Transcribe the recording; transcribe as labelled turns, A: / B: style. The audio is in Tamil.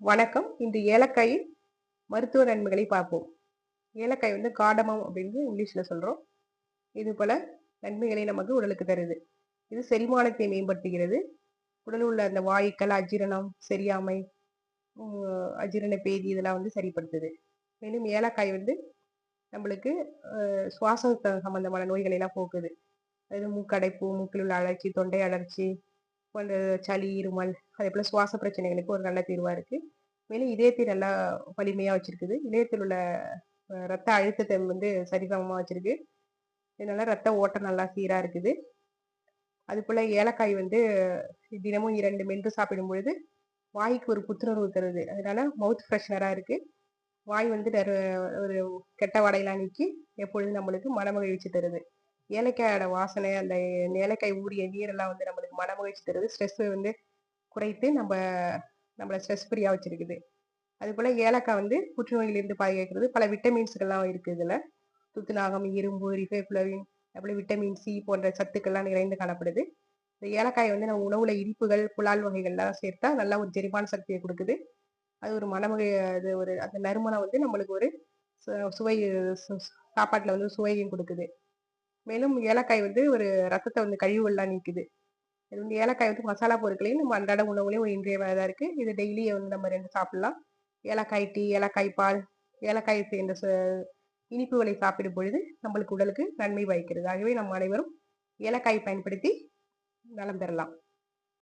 A: வணக்கம். இன்று ஏலக்காய் மருத்துவ நன்மைகளை பார்ப்போம். ஏலக்காய் வந்து காடமம் அப்படின்னு இங்கிலீஷில் சொல்கிறோம் இது போல் நன்மைகளை நமக்கு உடலுக்கு தருது. இது செரிமானத்தை மேம்படுத்துகிறது. உடலில் உள்ள அந்த வாயுக்கள் அஜீரணம் சரியாமை அஜீரண பேதி இதெல்லாம் வந்து சரிப்படுத்துது. மேலும் ஏலக்காய் வந்து நம்மளுக்கு சுவாச சம்பந்தமான நோய்களை எல்லாம் போக்குது. அது மூக்கடைப்பு மூக்கில் உள்ள அழற்சி தொண்டை அழற்சி போன்ற சளி இருமல் அதே போல் சுவாச பிரச்சனைகளுக்கு ஒரு நல்ல தீர்வாக இருக்குது மேலும் இதயத்தை நல்லா வலிமையாக வச்சுருக்குது. இதயத்தில் உள்ள ரத்த அழுத்தத்தை வந்து சரிசமமாக வச்சுருக்கு. இதனால ரத்த ஓட்டம் நல்லா சீராக இருக்குது. அது போல் ஏலக்காய் வந்து தினமும் இரண்டு மென்று சாப்பிடும் பொழுது வாய்க்கு ஒரு புத்துணர்வு தருது. அதனால மவுத் ஃப்ரெஷ்னராக இருக்குது வாய் வந்து ஒரு கெட்ட வடையெல்லாம் நீக்கி எப்பொழுதும் நம்மளுக்கு மனமகிழ்ச்சி தருது. ஏலக்காயோட வாசனை அந்த ஏலக்காய் ஊறிய நீரெல்லாம் வந்து நம்மளுக்கு மனமகிழ்ச்சி தருது. ஸ்ட்ரெஸ் வந்து குறைத்து நம்ம நம்மளை ஸ்ட்ரெஸ் ஃப்ரீயாக வச்சிருக்குது. அது போல் ஏலக்காய் வந்து புற்றுநோயிலிருந்து பாதுகாக்கிறது. பல விட்டமின்ஸ்கள்லாம் இருக்குது இதில். துத்துநாகம் இரும்பு ரிஃபேப்ளவின் அப்படி விட்டமின் சி போன்ற சத்துக்கள்லாம் நிறைந்து காணப்படுது. இந்த ஏலக்காய் வந்து நம்ம உணவுல இனிப்புகள் புலால் வகைகள்லாம் சேர்த்தா நல்லா ஒரு ஜெரிமான சக்தியை கொடுக்குது. அது ஒரு மனமகை அது ஒரு அந்த நறுமணம் வந்து நம்மளுக்கு ஒரு சுவை சாப்பாட்டில் வந்து சுவையும் கொடுக்குது. மேலும் ஏலக்காய் வந்து ஒரு ரத்தத்தை வந்து கழிவுகள்லாம் நீக்குது. ஏலக்காய் வந்து மசாலா பொருட்களையும் நம்ம அன்றாட உணவுலையும் ஒரு இன்றியமையாததாக இருக்குது இது டெய்லியும் வந்து நம்ம ரெண்டு சாப்பிடலாம். ஏலக்காய் டீ ஏலக்காய் பால் ஏலக்காய் சேர்ந்த இனிப்புகளை சாப்பிடும் பொழுது நம்மளுக்கு உடலுக்கு நன்மை வகிக்கிறது. ஆகவே நம்ம அனைவரும் ஏலக்காய் பயன்படுத்தி நலம் பெறலாம்.